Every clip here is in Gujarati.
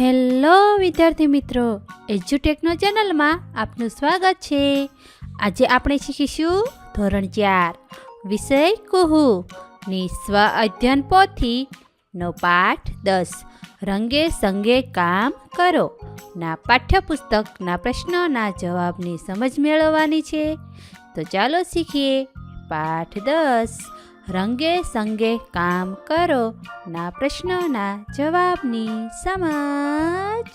હેલો વિદ્યાર્થી મિત્રો એજ્યુટેકનો ચેનલમાં આપનું સ્વાગત છે. આજે આપણે શીખીશું ધોરણ ચાર, વિષય કુહુ. ની સ્વ અધ્યયન પોથી નો પાઠ દસ, રંગે સંગે કામ કરો. ના પાઠ્યપુસ્તકના પ્રશ્નોના જવાબની સમજ મેળવવાની છે. તો ચાલો શીખીએ પાઠ દસ. રંગે સંગે કામ કરો. ના પ્રશ્નોના જવાબની સમજ.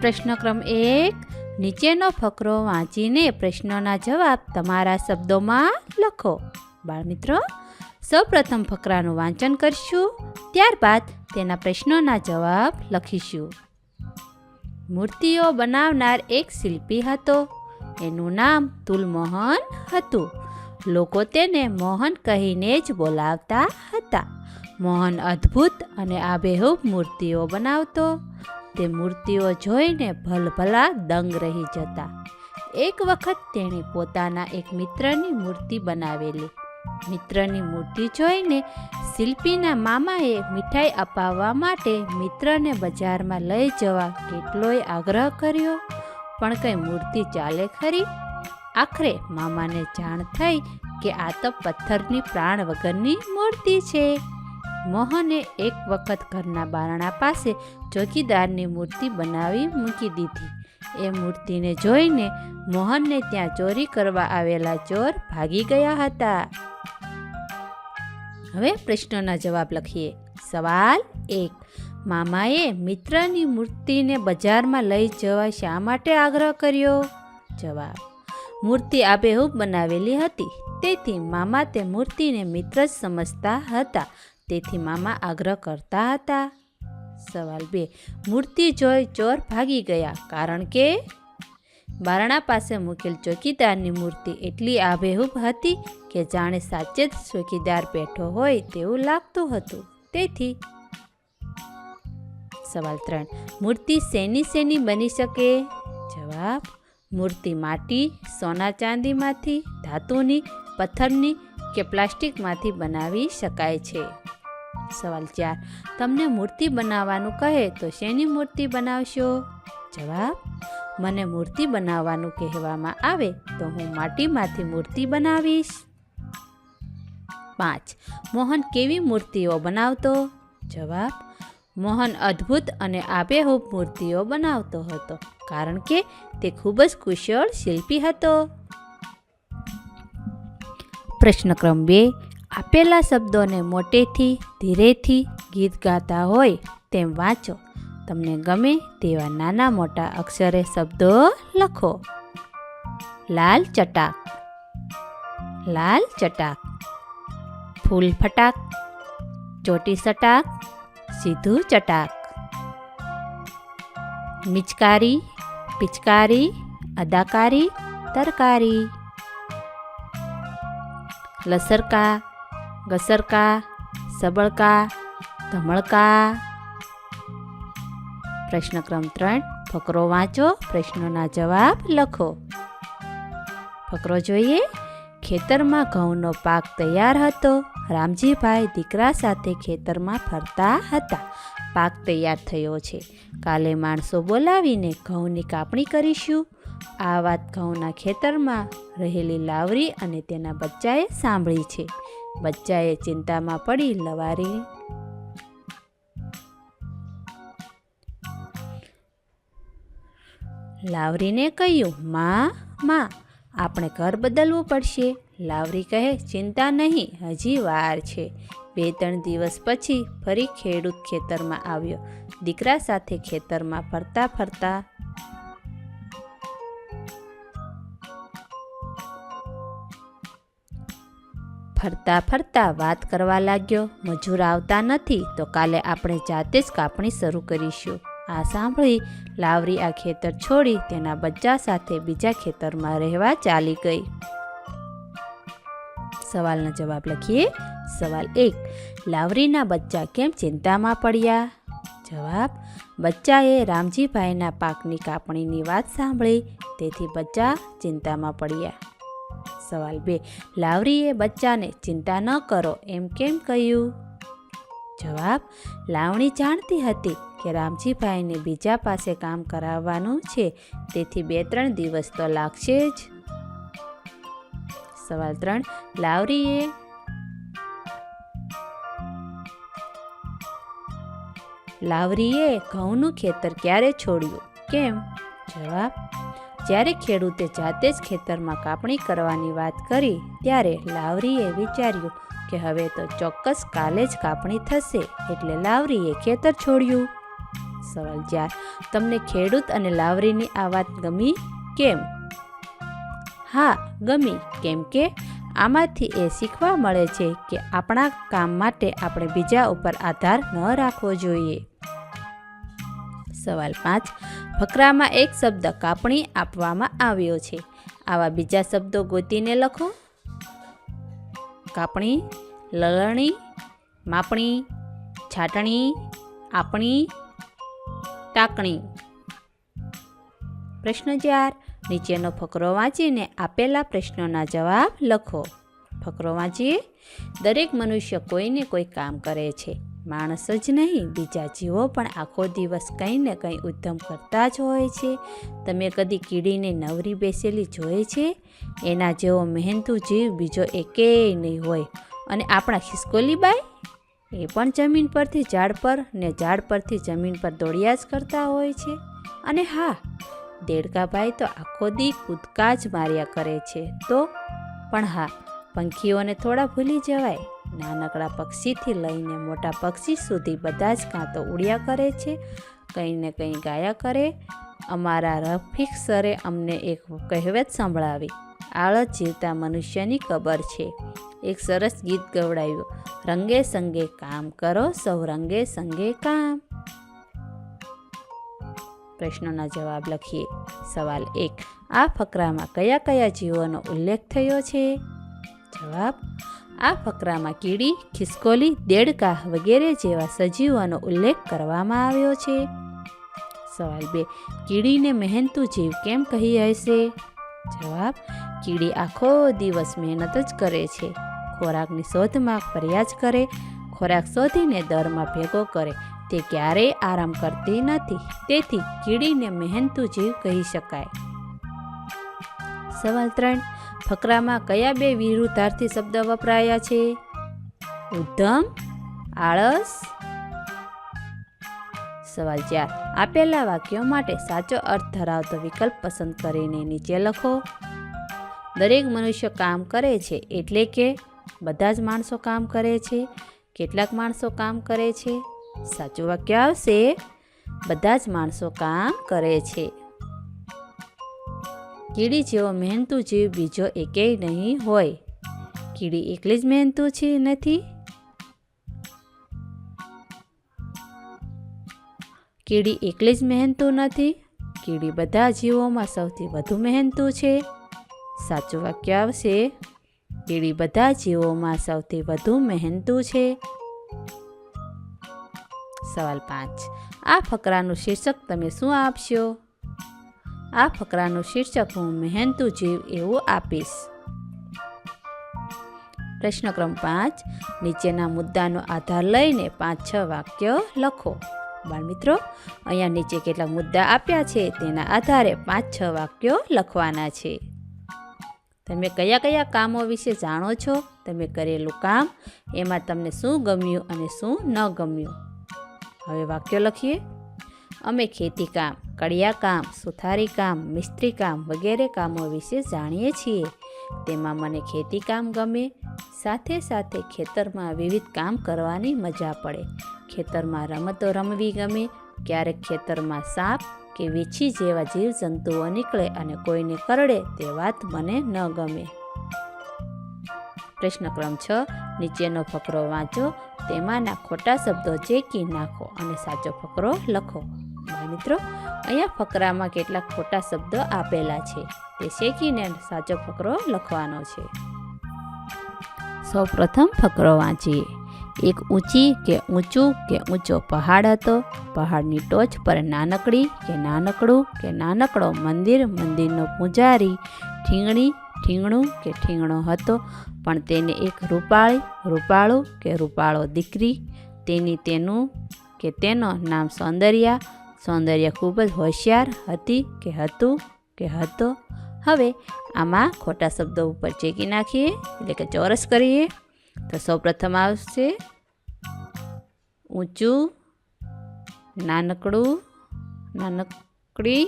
પ્રશ્ન ક્રમ એક, નીચેનો ફકરો વાંચીને પ્રશ્નોના જવાબ તમારા શબ્દોમાં લખો. બાળમિત્રો, સૌપ્રથમ ફકરાનું વાંચન કરશું, ત્યારબાદ તેના પ્રશ્નોના જવાબ લખીશું. મૂર્તિઓ બનાવનાર એક શિલ્પી હતો. એનું નામ તુલમોહન હતું. લોકો તેને મોહન કહીને જ બોલાવતા હતા. મોહન અદ્ભુત અને આબેહૂબ મૂર્તિઓ બનાવતો. તે મૂર્તિઓ જોઈને ભલભલા દંગ રહી જતા. એક વખત તેણે પોતાના એક મિત્રની મૂર્તિ બનાવેલી. મિત્રની મૂર્તિ જોઈને શિલ્પીના મામાએ મીઠાઈ અપાવવા માટે મિત્રને બજારમાં લઈ જવા કેટલોય આગ્રહ કર્યો. પણ કંઈ મૂર્તિ ચાલે ખરી? આખરે મામાને જાણ થઈ કે આ તો પથ્થરની પ્રાણ વગરની મૂર્તિ છે. મોહને એક વખત ઘરના બારણા પાસે ચોકીદારની મૂર્તિ બનાવી મૂકી દીધી. એ મૂર્તિને જોઈને મોહનને ત્યાં ચોરી કરવા આવેલા ચોર ભાગી ગયા હતા. હવે પ્રશ્નોના જવાબ લખીએ. સવાલ એક. મામાએ મિત્રની મૂર્તિને બજારમાં લઈ જવા શા માટે આગ્રહ કર્યો? જવાબ, મૂર્તિ આબેહૂબ બનાવેલી હતી. તેથી મામા તે મૂર્તિને મિત્ર જ સમજતા હતા. તેથી મામા આગ્રહ કરતા હતા. સવાલ બે, મૂર્તિ જોઈ ચોર ભાગી ગયા. કારણ કે? બારણા પાસે મૂકેલ ચોકીદારની મૂર્તિ એટલી આબેહૂબ હતી કે જાણે સાચે જ ચોકીદાર બેઠો હોય તેવું લાગતું હતું. તેથી સવાલ ત્રણ. મૂર્તિ શેની શેની બની શકે? જવાબ, મૂર્તિ માટી, સોના ચાંદીમાંથી, ધાતુની, પથ્થરની કે પ્લાસ્ટિકમાંથી બનાવી શકાય છે? સવાલ ચાર. તમને મૂર્તિ બનાવવાનું કહે તો શેની મૂર્તિ બનાવશો? જવાબ, મને મૂર્તિ બનાવવાનું કહેવામાં આવે તો હું માટીમાંથી મૂર્તિ બનાવીશ. પાંચ. મોહન કેવી મૂર્તિઓ બનાવતો? જવાબ મોહન અદ્ભુત અને આબેહૂબ મૂર્તિઓ બનાવતો હતો, કારણ કે તે ખૂબ જ કુશળ શિલ્પી હતો. પ્રશ્ન ક્રમ બે, આપેલા શબ્દોને મોટેથી, ધીરેથી ગીત ગાતા હોય તેમ વાંચો. તમને ગમે તેવા નાના મોટા અક્ષરે શબ્દો લખો. લાલ ચટાક. લાલ ચટાક. ફૂલ ફટાક. ચોટી સટાક. સીધું ચટાક. મિચકારી, પિચકારી, અદાકારી, તરકારી. લસરકા ગસરકા સબળકા, ધમળકા. પ્રશ્ન ક્રમ ત્રણ, ફકરો વાંચો, પ્રશ્નોના જવાબ લખો. ફકરો જોઈએ, ખેતરમાં ઘઉંનો પાક તૈયાર હતો. રામજીભાઈ દીકરા સાથે ખેતરમાં ફરતા હતા. પાક તૈયાર થયો છે. કાલે માણસો બોલાવીને ઘઉંની કાપણી કરીશું. આ વાત ઘઉંના ખેતરમાં રહેલી લાવરી અને તેના બચ્ચાએ સાંભળી છે. બચ્ચાએ ચિંતામાં પડી લવારી. લાવરીને કહ્યું, માં માં, આપણે ઘર બદલવું પડશે. લાવરી કહે, ચિંતા નહીં, હજી વાર છે. બે ત્રણ દિવસ પછી ફરી ખેડૂત ખેતરમાં આવ્યો. દીકરા સાથે ખેતરમાં ફરતા ફરતા ફરતા ફરતા વાત કરવા લાગ્યો. મજૂર આવતા નથી, તો કાલે આપણે જાતે જ કાપણી શરૂ કરીશું. આ સાંભળી લાવરી આ ખેતર છોડી તેના બચ્ચા સાથે બીજા ખેતરમાં રહેવા ચાલી ગઈ. સવાલના જવાબ લખીએ. સવાલ એક, લાવરીના બચ્ચા કેમ ચિંતામાં પડ્યા? જવાબ, બચ્ચાએ રામજીભાઈના પાકની કાપણીની વાત સાંભળી, તેથી બચ્ચા ચિંતામાં પડ્યા. સવાલ બે, લાવરીએ બચ્ચાને ચિંતા ન કરો એમ કેમ કહ્યું? જવાબ, લાવણી જાણતી હતી કે રામજીભાઈને બીજા પાસે કામ કરાવવાનું છે, તેથી બે ત્રણ દિવસ તો લાગશે જ. સવાલ ત્રણ, લાવરીએ. લાવરીએ ઘઉંનું ખેતર ક્યારે છોડ્યું? કેમ? જવાબ, જ્યારે ખેડૂતે જાતે જ ખેતરમાં કાપણી કરવાની વાત કરી, ત્યારે લાવરીએ વિચાર્યું કે હવે તો ચોક્કસ કાલે જ કાપણી થશે, એટલે લાવરીએ ખેતર છોડ્યું. સવાલ ચાર, તમને ખેડૂત અને લાવરીની આ વાત ગમી? કેમ? હા, ગમી. કેમ કે આમાંથી એ શીખવા મળે છે કે આપણા કામ માટે આપણે બીજા ઉપર આધાર ન રાખવો જોઈએ. સવાલ પાંચ. ફકરામાં એક શબ્દ કાપણી આપવામાં આવ્યો છે. આવા બીજા શબ્દો ગોતીને લખો. કાપણી, લલણી, માપણી, છાટણી, આપણી, ટાંકણી. પ્રશ્ન ચાર. નીચેનો ફકરો વાંચીને આપેલા પ્રશ્નોના જવાબ લખો. ફકરો વાંચીએ. દરેક મનુષ્ય કોઈને કોઈ કામ કરે છે. માણસ જ નહીં, બીજા જીવો પણ આખો દિવસ કંઈ ને કંઈ ઉદ્ધમ કરતા જ હોય છે. તમે કદી કીડીને નવરી બેસેલી જોઈ છે? એના જેવો મહેનતુ જીવ બીજો એકેય નહીં હોય. અને આપણા ખિસકોલીબાઈ એ પણ જમીન પરથી ઝાડ પર ને ઝાડ પરથી જમીન પર દોડ્યા જ કરતા હોય છે. અને હા દેડકાભાઈ તો આખો દી કૂદકા જ માર્યા કરે છે. તો? પણ હા, પંખીઓને થોડા ભૂલી જવાય. નાનકડા પક્ષીથી લઈને મોટા પક્ષી સુધી બધા જ કાં તો ઉડ્યા કરે છે, કંઈ ને કંઈ ગાયા કરે. અમારા રફીક સરે અમને એક કહેવત સંભળાવી. આળસ જીવતા મનુષ્યની કબર છે. એક સરસ ગીત ગવડાવ્યું રંગે સંગે કામ કરો, સૌ રંગે સંગે કામ. પ્રશ્નોના જવાબ લખીએ. સવાલ એક, આ ફકરામાં કયા કયા જીવોનો ઉલ્લેખ થયો છે? જવાબ, આ ફકરામાં કીડી, ખિસકોલી, દેડકા વગેરે જેવા સજીવોનો ઉલ્લેખ કરવામાં આવ્યો છે. સવાલ બે, કીડીને મહેનતુ જીવ કેમ કહી હશે? જવાબ, કીડી આખો દિવસ મહેનત જ કરે છે. ખોરાકની શોધમાં ફરિયાદ કરે, ખોરાક શોધીને દરમાં ભેગો કરે તે ક્યારેય આરામ કરતી નથી. તેથી કીડીને મહેનતુ જીવ કહી શકાય. સવાલ ત્રણ. ફકરામાં કયા બે વિરુદ્ધાર્થી શબ્દ વપરાયા છે? ઉદ્ધમ, આળસ. સવાલ ચાર. આપેલા વાક્યો માટે સાચો અર્થ ધરાવતો વિકલ્પ પસંદ કરીને નીચે લખો. દરેક મનુષ્ય કામ કરે છે એટલે કે બધા જ માણસો કામ કરે છે, કેટલાક માણસો કામ કરે છે. સાચું વાક્ય આવશે. બધા જ માણસો કામ કરે છે. કીડી જેવો મહેનતુ જીવ બીજો એકેય નહીં હોય. કીડી એકલી જ મહેનતુ છે નથી. કીડી એકલી જ મહેનતુ નથી. કીડી બધા જીવોમાં સૌથી વધુ મહેનતુ છે. સાચું વાક્ય આવશે. કીડી બધા જીવોમાં સૌથી વધુ મહેનતુ છે. સવાલ પાંચ. આ ફકરાનું શીર્ષક તમે શું આપશો? આ ફકરાનું શીર્ષક હું મહેનતુ જીવ એવું આપીશ. પ્રશ્ન ક્રમ પાંચ. નીચેના મુદ્દાનો આધાર લઈને પાંચ છ વાક્ય લખો. બાળમિત્રો, અહીંયા નીચે કેટલાક મુદ્દા આપ્યા છે, તેના આધારે પાંચ છ વાક્યો લખવાના છે. તમે કયા કયા કામો વિશે જાણો છો? તમે કરેલું કામ, એમાં તમને શું ગમ્યું અને શું ન ગમ્યું? હવે વાક્યો લખીએ. અમે ખેતી કામ, કડિયા કામ, સુથારી કામ, મિસ્ત્રી કામ વગેરે કામો વિશે જાણીએ છીએ. તેમાં મને ખેતી કામ ગમે, સાથે સાથે ખેતરમાં વિવિધ કામ કરવાની મજા પડે. ખેતરમાં રમતો રમવી ગમે, ક્યારેક ખેતરમાં સાપ કે વીછી જેવા જીવજંતુઓ નીકળે અને કોઈને કરડે તે વાત મને ન ગમે. પ્રશ્ન ક્રમ છ, નીચેનો ફકરો વાંચો તેમાંના ખોટા શબ્દો ચેકી નાખો અને સાચો ફકરો લખો. બાળ મિત્રો, અહીંયા ફકરામાં કેટલાક ખોટા શબ્દો આપેલા છે. તે શેકીને સાચો ફકરો લખવાનો છે. સૌ પ્રથમ ફકરો વાંચીએ. એક ઊંચી કે ઊંચું કે ઊંચો પહાડ હતો. પહાડની ટોચ પર નાનકડી કે નાનકડું કે નાનકડો મંદિર, મંદિરનો પૂજારી, ઠીંગણી ઠીંગણું કે ઠીંગણો હતો, પણ તેને એક રૂપાળી, રૂપાળું કે રૂપાળો દીકરી, તેની તેનું કે તેનો નામ સૌંદર્યા, સૌંદર્ય ખૂબ જ હોશિયાર હતી કે હતું કે હતો. હવે આમાં ખોટા શબ્દો ઉપર ચેકી નાખીએ, એટલે કે ચોરસ કરીએ. તો સૌપ્રથમ આવશે ઊંચું, નાનકડું, નાનકડી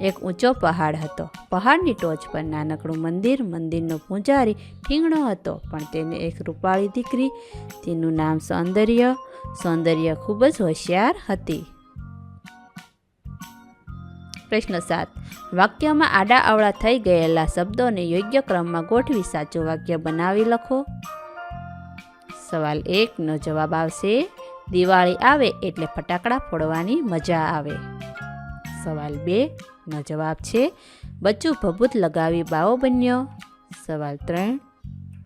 એક ઊંચો પહાડ હતો. પહાડની ટોચ પર નાનકડું મંદિર, મંદિરનો પૂજારી ઠીંગણો હતો, પણ તેને એક રૂપાળી દીકરી, તેનું નામ સૌંદર્ય સૌંદર્ય ખૂબ જ હોશિયાર હતી. પ્રશ્ન સાત. વાક્યમાં આડા અવળા થઈ ગયેલા શબ્દોને યોગ્ય ક્રમમાં ગોઠવી સાચું વાક્ય બનાવી લખો. સવાલ એકનો જવાબ આવશે, દિવાળી આવે એટલે ફટાકડા ફોડવાની મજા આવે. સવાલ બે, નો જવાબ છે, બચ્ચું ભભૂત લગાવી બાવો બન્યો? સવાલ ત્રણ,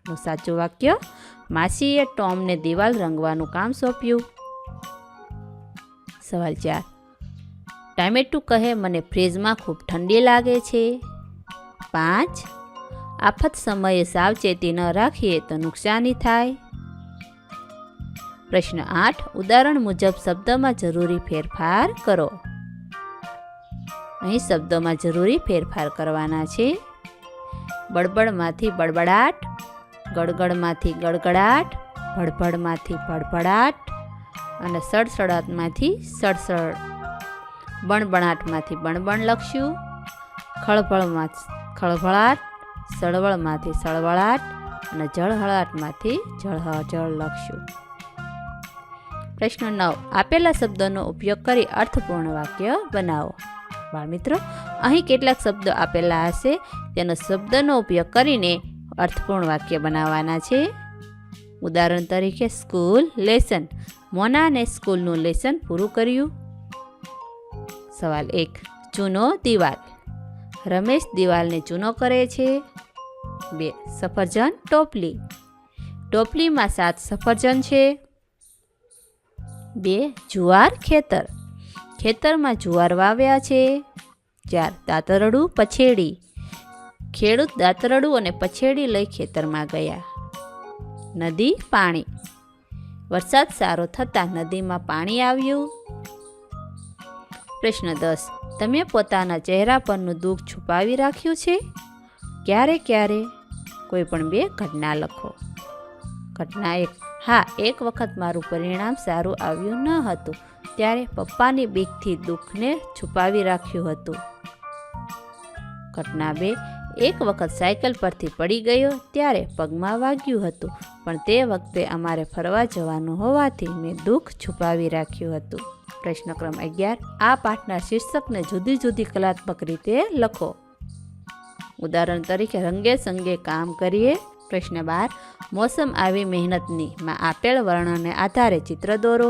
નું સાચું વાક્ય, માસીએ ટોમને દિવાલ રંગવાનું કામ સોંપ્યું. સવાલ ચાર, ટામેટું કહે, મને ફ્રીજમાં ખૂબ ઠંડી લાગે છે. પાંચ, આફત સમયે સાવચેતી ન રાખીએ તો નુકસાની થાય. પ્રશ્ન આઠ, ઉદાહરણ મુજબ શબ્દમાં જરૂરી ફેરફાર કરો. અહીં શબ્દોમાં જરૂરી ફેરફાર કરવાના છે. બળબડમાંથી બળબડાટ ગળગળમાંથી ગડગડાટ, ભડભડમાંથી ભડભડાટ અને સડસડાટમાંથી સડસડ. બણબણાટમાંથી બણબણ લખશું ખળભળમાં ખળભળાટ, સળવળમાંથી સળવળાટ અને જળહળાટમાંથી જળહ જળ લખ્યું. પ્રશ્ન નવ. આપેલા શબ્દોનો ઉપયોગ કરી અર્થપૂર્ણ વાક્ય બનાવો. બાળમિત્રો અહીં કેટલાક શબ્દો આપેલા હશે. તેનો શબ્દનો ઉપયોગ કરીને અર્થપૂર્ણ વાક્ય બનાવવાના છે. ઉદાહરણ તરીકે, સ્કૂલ લેસન. મોનાને સ્કૂલનું લેસન પૂરું કર્યું. સવાલ એક, ચૂનો દિવાલ? રમેશ દિવાલને ચૂનો કરે છે. બે, સફરજન ટોપલી? ટોપલીમાં સાત સફરજન છે. બે, જુવાર ખેતર. ખેતરમાં જુવાર વાવ્યા છે. ચાર દાતરડું પછેડી, ખેડૂત દાતરડું અને પછેડી લઈ ખેતરમાં ગયા. નદી, પાણી. વરસાદ સારો થતાં નદીમાં પાણી આવ્યું. પ્રશ્ન દસ, તમે પોતાના ચહેરા પરનું દુઃખ છુપાવી રાખ્યું છે? ક્યારે ક્યારે? કોઈ પણ બે ઘટના લખો. ઘટના એક. હા, એક વખત મારું પરિણામ સારું આવ્યું ન હતું. ત્યારે પપ્પાની બીકથી દુઃખને છુપાવી રાખ્યું હતું. ઘટના બે એક વખત સાયકલ પરથી પડી ગયો ત્યારે પગમાં વાગ્યું હતું, પણ તે વખતે અમારે ફરવા જવાનું હોવાથી મેં દુઃખ છુપાવી રાખ્યું હતું. પ્રશ્ન ક્રમ અગિયાર, આ પાઠના શીર્ષકને જુદી જુદી કલાત્મક રીતે લખો. ઉદાહરણ તરીકે, રંગે સંગે કામ કરીએ. પ્રશ્ન બાર, મોસમ આવી મહેનતની માં આપેલ વર્ણનને આધારે ચિત્ર દોરો.